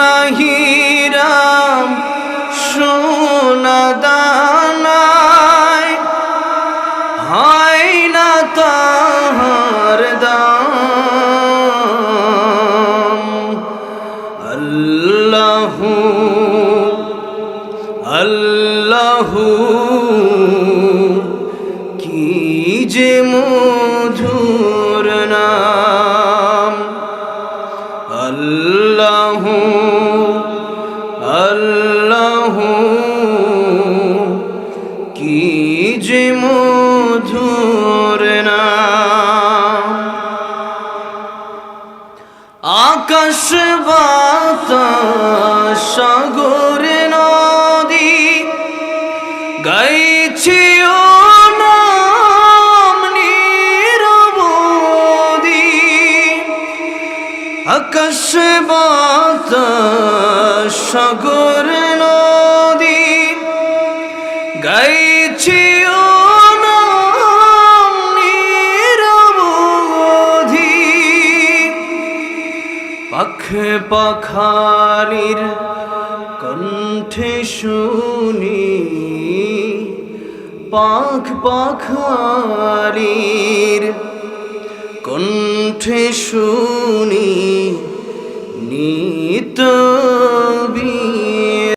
পন্নাহিরাম সোনা দানায়। হয় না তাহার দাম। আল্লাহ আল্লাহ কি যে মধুর নাম। আল্লাহ যে মধুর নাম। আকাশ সাগর নদী গাইছি নাম বাতাস সাগর গাইছি নিরবধি। পাখ পাখালির কণ্ঠে শুনি। পাখ পাখালির কণ্ঠে শুনি। নিত